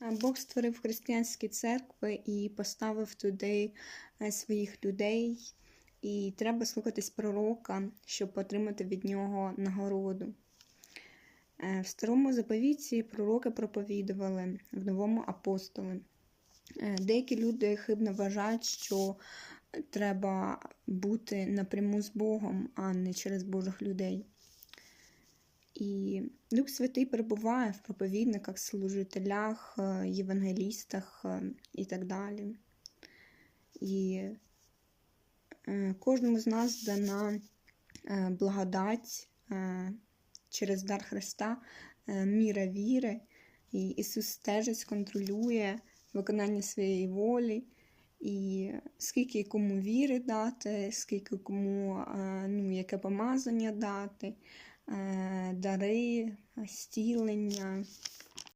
Бог створив християнські церкви і поставив туди е, своїх людей, і треба слухатись пророка, щоб отримати від нього нагороду. Е, В старому заповіті пророки проповідували, в новому апостоли. Е, Деякі люди хибно вважають, що треба бути напряму з Богом, а не через Божих людей. І Дух Святий перебуває в проповідниках, служителях, е, євангелістах е, і так далі. І е, кожному з нас дана благодать через дар Христа, міра віри. І Ісус стежить, контролює виконання своєї волі, і скільки кому віри дати, скільки кому ну, яке помазання дати, дари, зцілення,